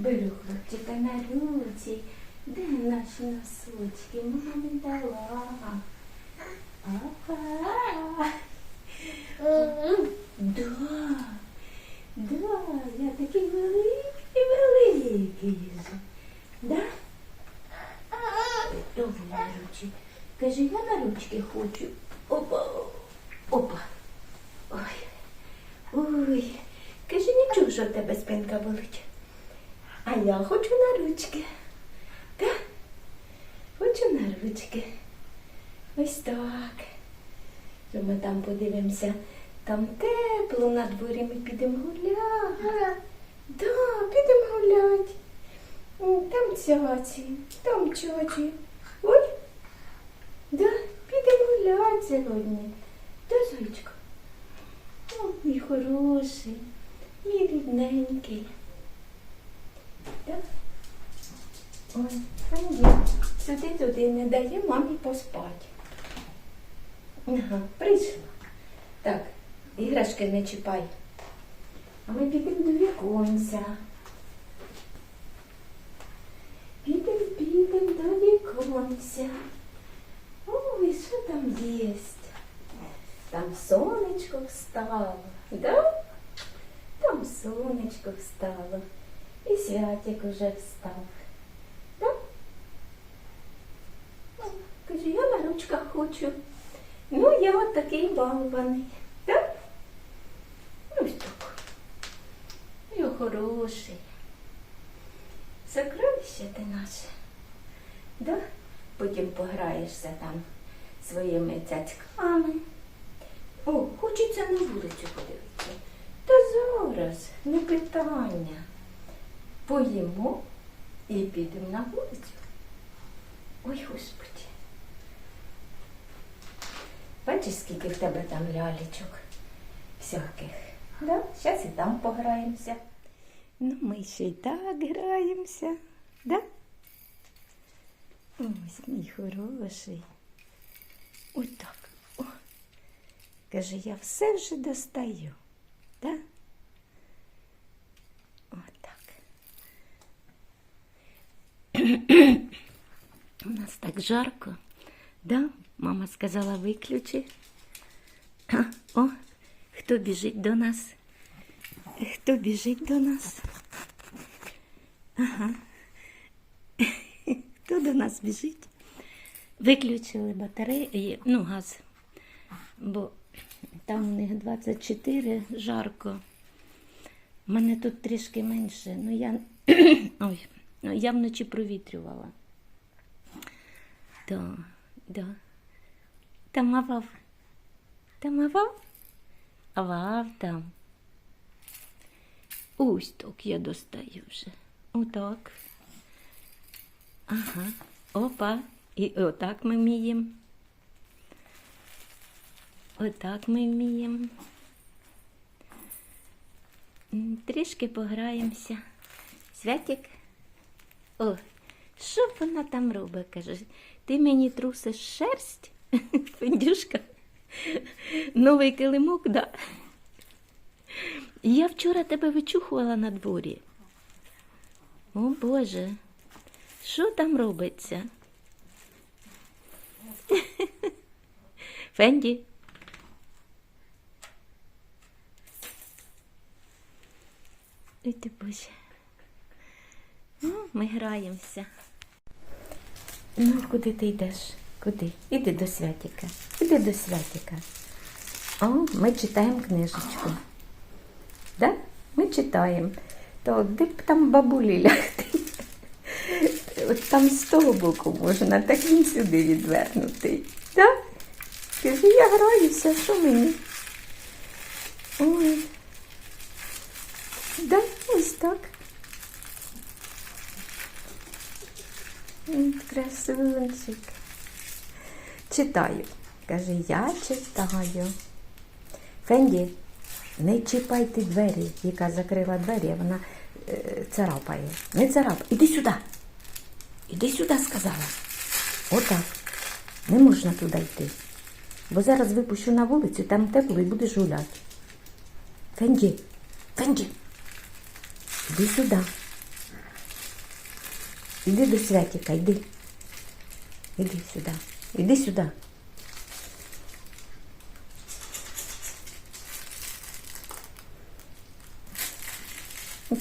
Беру хлопчика на руці, де наші носочки, мамі дала. Папа. Да, да, я такий великий, великий. Да? Добре на ручки. Кажи, я на ручки хочу. Опа, опа. Ой. Ой. Кажи, нічого, що в тебе спинка болить. А я хочу на ручки. Так? Хочу на ручки. Ось так. Ми там подивимося. Там тепло на дворі, ми підемо гуляти. Да, підемо гуляти. Там цяці, там чочі. Ой, да, підемо гуляти сьогодні. Да, зайчка? О, мій хороший, мій рідненький. Ой, Андрій, сюди туди не дає мамі поспати. Ага, прийшла. Так, іграшки не чіпай. А ми підемо до віконця. Підемо, підемо до віконця. Ой, що там є? Там сонечко встало, да? Там сонечко встало. І святик уже встав. Да? Ну, Каже, я на ручках хочу. Ну, я от такий балований. Да? Ось так. Я хороший. Сокровище ти наше. Да? Потім пограєшся там своїми цяцьками. О, хочеться на вулицю подивитися. Та зараз, не питання. Поїмо і підемо на вулицю. Ой, Господи. Бачиш, скільки в тебе там лялечок всяких. Да? Зараз і там пограємося. Ну, ми ще й так граємося. Да? Ось мій хороший. Отак. О. Каже, я все вже достаю. Да? Отак. У нас так жарко. Да? Мама сказала, виключи. О, хто біжить до нас? Хто біжить до нас? Ага. Хто до нас біжить? Виключили батареї, ну, газ, бо там у них 24 жарко. У мене тут трішки менше. Ну я, ой, я вночі провітрювала. Да, да. Там авав. Там авав? Авав там. Ось так я достаю вже. Отак. Ага. Опа. І отак ми вміємо. Отак ми вміємо. Трішки пограємося. Святик. О, що вона там робить? каже. Ти мені трусиш шерсть? Фендюшка. Новий килимок, да. Я вчора тебе вичухувала на дворі. О Боже, що там робиться? Фенді. Ой ти Боже. Ну, ми граємося. Ну, куди ти йдеш? Куди? Іди до святика. Іди до святика. О, ми читаємо книжечку. Да? Ми читаємо. То де б там бабулі лягти? От там з того боку можна, так він сюди відвернутий. Да? Скажи, я граюся, що мені? Ой. Да, ось так. Красунчик. Читаю. Каже, я читаю. Фенді, не чіпайте двері, яка закрила двері, вона е, царапає. Не царапай. Іди сюди. Іди сюди, сказала. Отак. Не можна туди йти. Бо зараз випущу на вулицю, там тепло і будеш гуляти. Фенді, Фенді, іди сюди. Іди до Святіка, йди. Іди сюди. Іди сюди.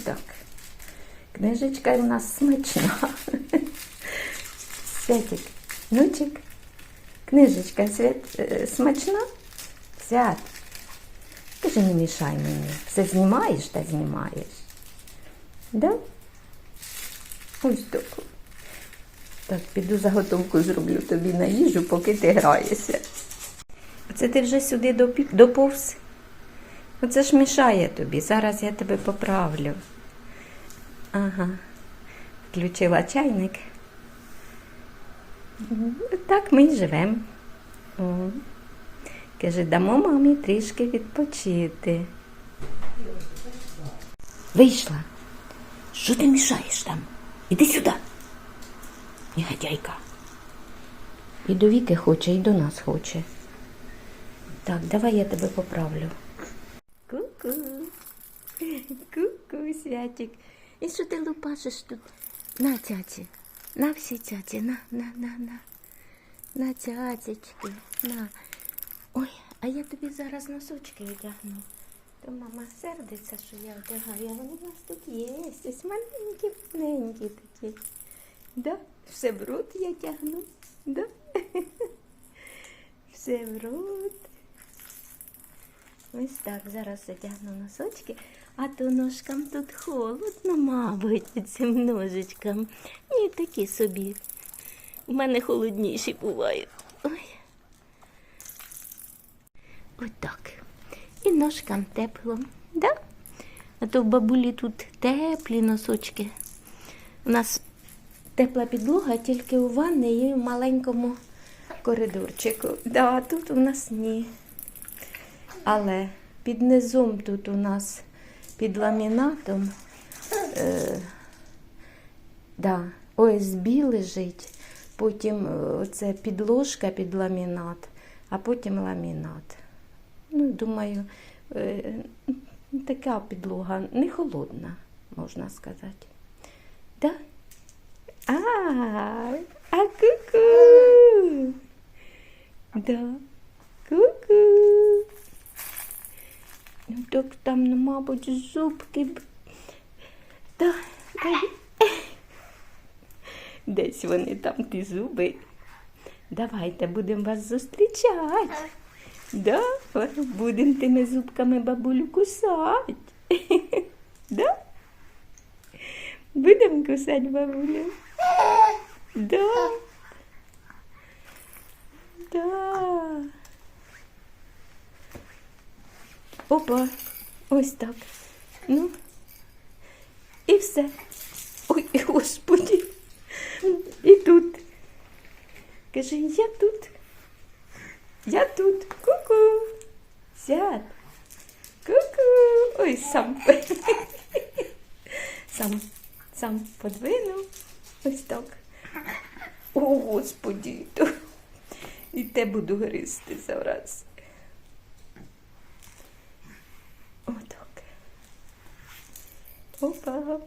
Так. Книжечка у нас смачна. Святик, нучик. Книжечка свят... е, смачна? Свят. Скажи, не мішай мені. Все знімаєш та знімаєш. Да? Ось так. Так, піду заготовку зроблю тобі на їжу, поки ти граєшся. Оце ти вже сюди доповз. Оце ж мішає тобі. Зараз я тебе поправлю. Ага. Включила чайник. Так ми й живемо. Каже, дамо мамі трішки відпочити. Вийшла. Що ти мішаєш там? Іди сюди. Негодяйка. І до віки хоче, і до нас хоче. Так, давай я тебе поправлю. Ку-ку. Ку-ку, святик. І що ти лупашиш тут? На, цяці. На всі цяці. На, на, на, на. На цяцечки. На. Ой, а я тобі зараз носочки одягну. То мама сердиться, що я одягаю, а вони в нас тут є. Ось маленькі, маленькі такі. Да? Все в рот я тягну. Да? Все в рот. Ось так, зараз одягну носочки, а то ножкам тут холодно, мабуть, цим ножичкам. Ні, такі собі. У мене холодніші бувають. Ой. Отак. І ножкам тепло. Да? А то в бабулі тут теплі носочки. У нас тепла підлога тільки у ванні і в маленькому коридорчику. Да, тут у нас ні. Але під низом тут у нас під ламінатом е, да, ОСБ лежить, потім е, це підложка під ламінат, а потім ламінат. Ну, думаю, е, така підлога не холодна, можна сказати. Да? А, а ку-ку. Да. Ку-ку. Ну так там, ну, мабуть, зубки. Да, да. Десь вони там ті зуби. Давайте будемо вас зустрічати. Да, будемо тими зубками бабулю кусати. Да? Будемо кусати бабулю. Да. Да. Опа, ось так. Ну. І все. Ой, господи. І тут. Каже, я тут. Я тут. Сядь. Ку-ку. Ой, сам. Сам, сам подвинув. Ось так. О, господи. І те буду гризти зараз. Отак. Опа.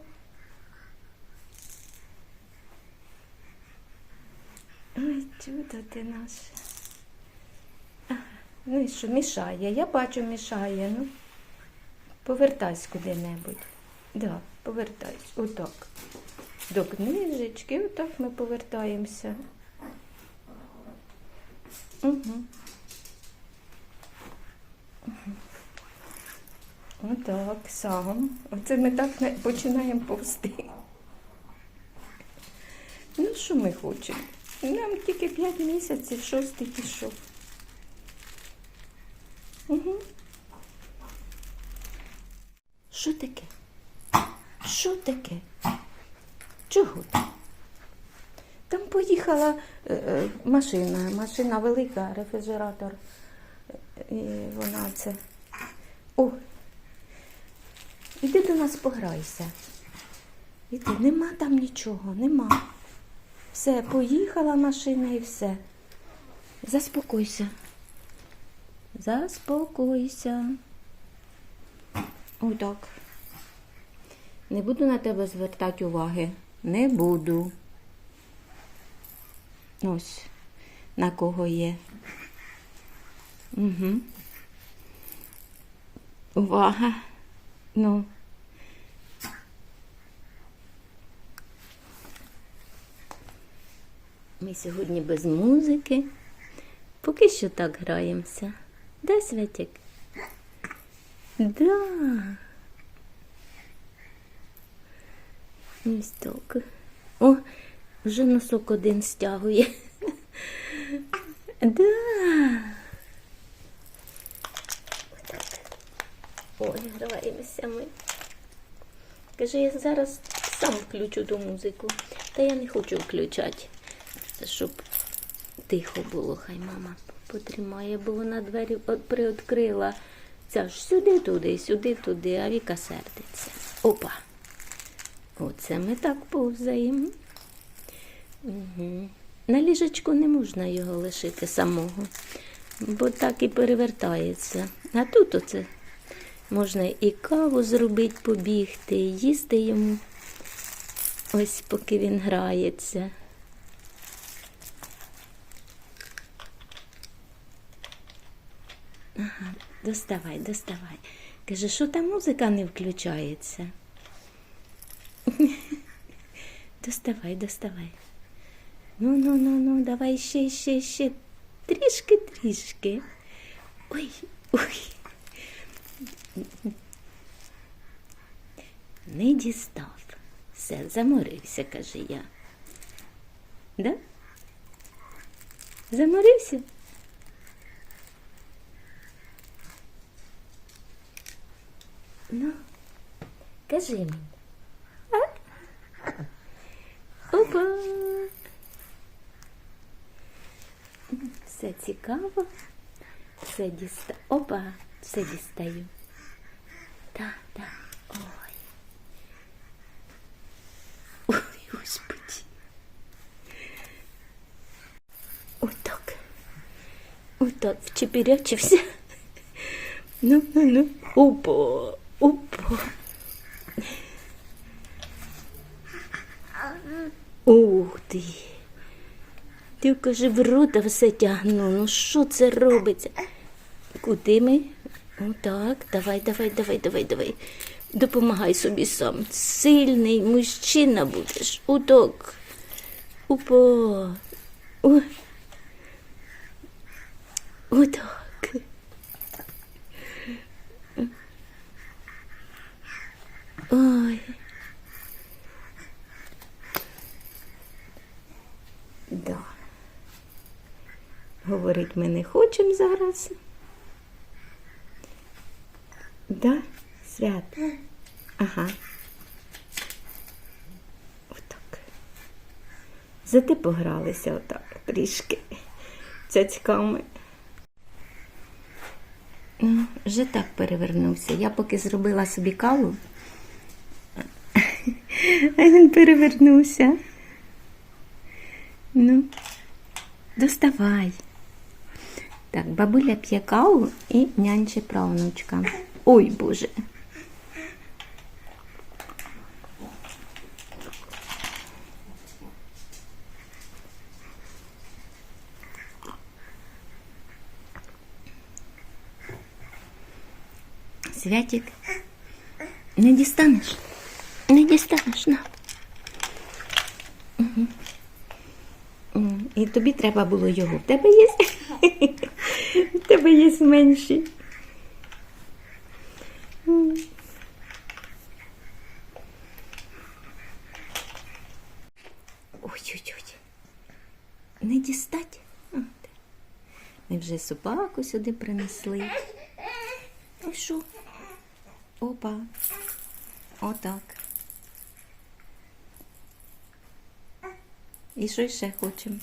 Ой, чудо ти наше. Ну і що, мішає? Я бачу, мішає. Ну, повертайся куди-небудь. Да, повертайся. Отак. До книжечки, отак ми повертаємося. Угу. Отак, сам. Оце ми так починаємо повсти. Ну, що ми хочемо? Нам тільки 5 місяців, шостий пішов. Що таке? Що таке? Чого? Там поїхала е, е, машина, машина велика, рефрижератор. І вона це. О! Іди до нас пограйся. Іди, нема там нічого, нема. Все, поїхала машина і все. Заспокойся. Заспокойся. Отак. Не буду на тебе звертати уваги. Не буду. Ось, на кого є. Угу. Увага. Ну. Ми сьогодні без музики. Поки що так граємося. Де Святик? Да. Ось так. О, вже носок один стягує. Да. Ой, граємося ми. Каже, я зараз сам включу ту музику. Та я не хочу включати. Щоб тихо було, хай мама потримає, бо вона двері приоткрила. Це ж сюди туди, сюди туди, а Віка сердиться. Опа. Оце ми так повзаємо. Угу. На ліжечку не можна його лишити самого, бо так і перевертається. А тут оце можна і каву зробити, побігти, і їсти йому. Ось поки він грається. доставай, доставай. Каже, що та музика не включається. Доставай, доставай. Ну, ну, ну, ну, давай ще, ще, ще. Трішки, трішки. Ой, ой. Не дістав. Все, заморився, каже я. Да? Заморився? Ну, кажи мені. А? Опа. Все цікаво. Все діста. Опа, все дістаю. Так, так. Ой. Ой, господи. Отак. Отак вчепірячився. Ну, ну, ну. Опа, Опа. Ух ти. Ти каже, в рота все тягну. Ну що це робиться? Куди ми? Отак, давай, давай, давай, давай, давай. Допомагай собі сам. Сильний мужчина будеш. Отак. Опа. О. Отак. Ой. Да. Говорить ми не хочемо зараз. Да, свят. Ага. Отак. Зате погралися отак трішки цяцьками. Ну, вже так перевернувся. Я поки зробила собі каву, а він перевернувся. Ну, доставай. Так, бабуля п'є каву і нянче правнучка. Ой, Боже. Святик, не дістанеш? Не дістанеш. М, І тобі треба було його. В тебе є? В тебе є менші. Ой-ой-ой. Не дістать. Ми вже собаку сюди принесли. Ну що? Опа. Отак. І що ще хочемо?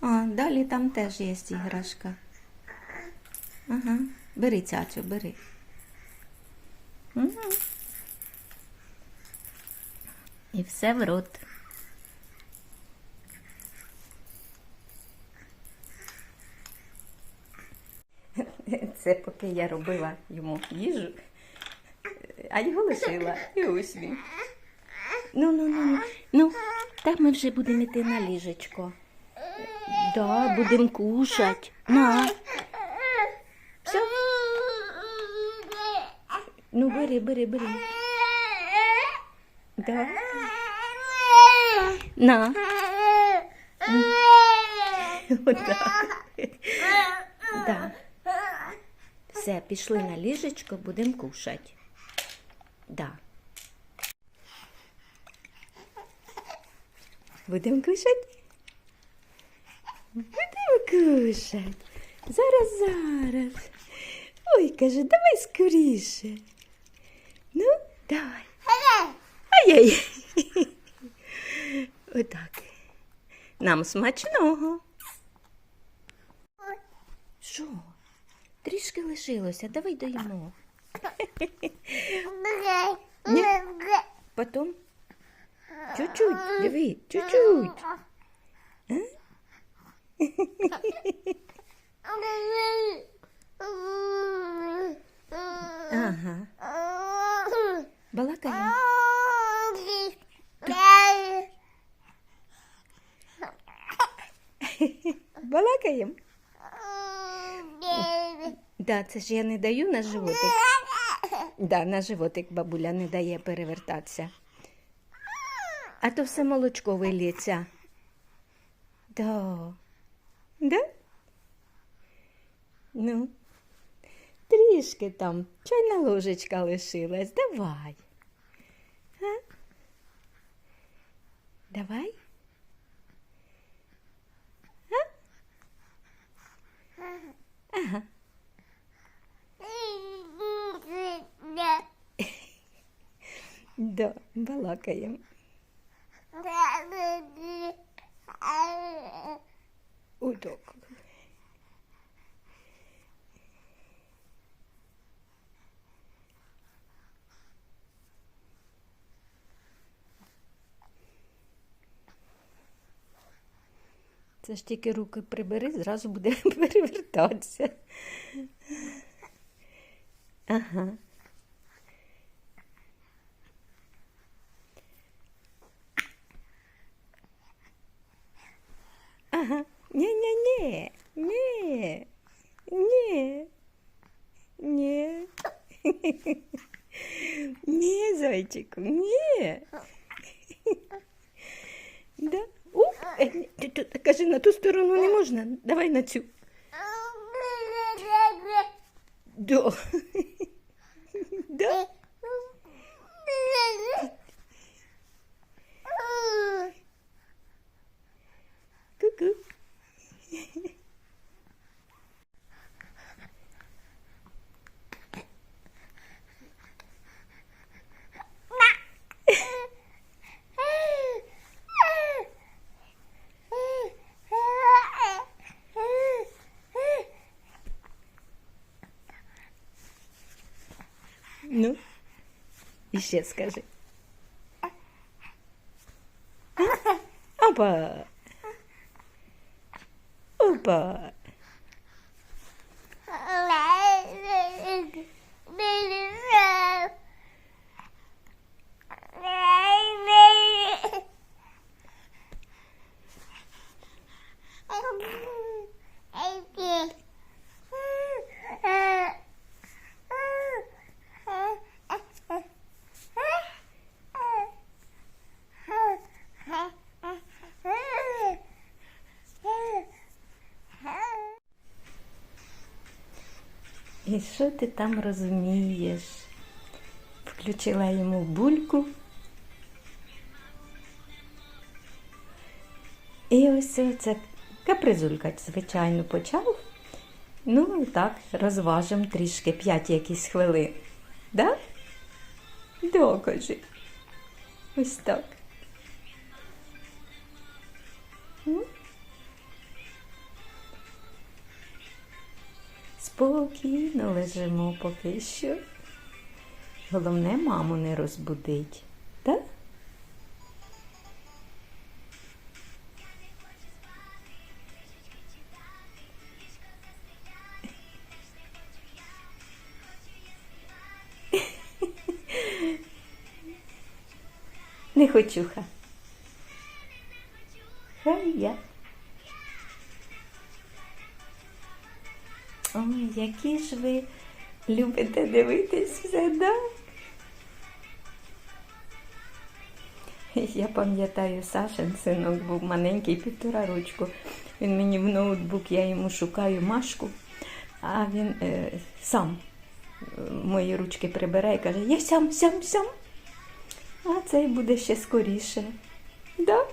А, далі там теж є іграшка. Ага. Бери цяцю, бери. Угу. І все в рот. Це поки я робила йому їжу, а його лишила. І ось він. Ну, ну, ну, ну. Так ми вже будемо йти на ліжечко. Да, будемо кушать. На. Все? Ну, бери, бери, бери. Да. На. Отак. Да. Все, пішли на ліжечко, будемо кушати. Да. Будемо кушати? Будемо кушати. Зараз, зараз. Ой, каже, давай скоріше. Ну, давай. Ай-яй. Отак. Нам смачного. Що? Трішки лишилося, давай доїмо. Потім. Чуть-чуть, диви, чуть-чуть. Ага. Балакаємо. Балакаємо. Да, це ж я не даю на животик. Да, на животик бабуля не дає перевертатися. А то все молочко вилється. Да. Да? Ну, трішки там чайна ложечка лишилась. Давай. А? Давай. А? Ага. Да, балакаємо. Отак. Це ж тільки руки прибери, зразу буде перевертатися. Ага. Ага. Ні-ні-ні. Ні. Ні. Ні. Ні, зайчику, ні. Да? У, ти- кажи, на ту сторону не можна. Давай на цю. Да. Іще скажи. Опа. Опа. І що ти там розумієш? Включила йому бульку. І ось це капризулькать, звичайно, почав. Ну, так, розважимо трішки, п'ять якісь хвилин. Да? Да, кажи. Ось так. Спокійно лежимо поки що. Головне, маму не розбудить. Так? Не які ж ви любите дивитись все, да? Я пам'ятаю, Сашин синок був маленький, півтора рочку. Він мені в ноутбук, я йому шукаю машку, а він е, сам е, мої ручки прибирає і каже, я сам, сам, сам. А цей буде ще скоріше. Да?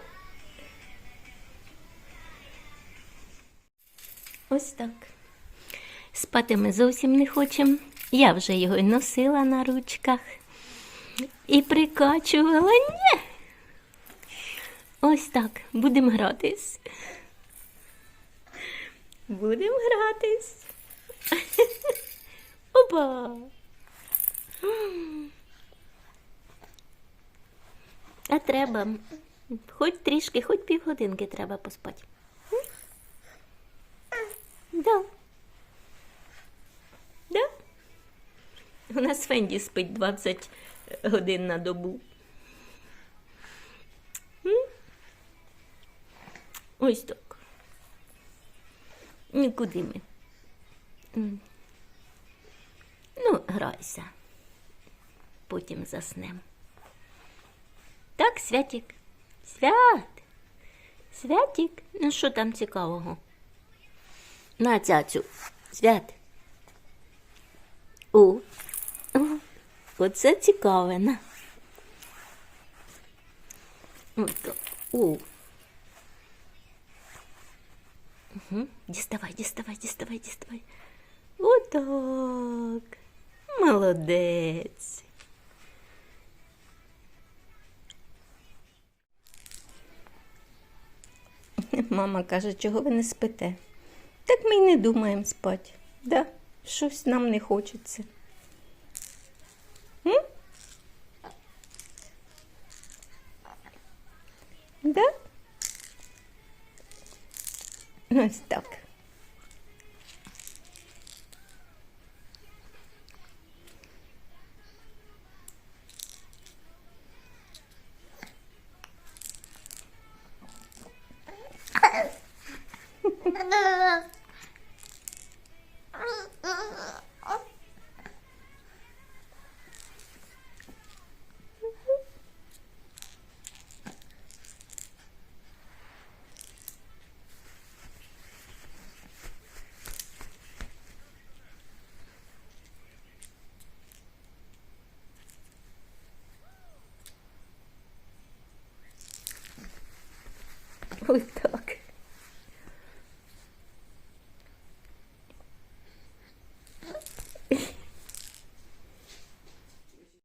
Ось так. Спати ми зовсім не хочемо. Я вже його й носила на ручках і прикачувала. Ні. Ось так. Будемо гратись. Будемо гратись. Опа. А треба. Хоч трішки, хоч півгодинки треба поспати. Да? У нас Фенді спить 20 годин на добу. Ось так. Нікуди ми. Ну, грайся. Потім заснем. Так, Святік? Свят. Святік? Ну що там цікавого? На цяцю. Свят. О, оце цікаве, на. Ото, О. Угу. Діставай, діставай, діставай, діставай. Отак. Молодець. Мама каже, чого ви не спите? Так ми й не думаємо спати. Да? Щось нам не хочеться. М? Да? Ось так. Ось так.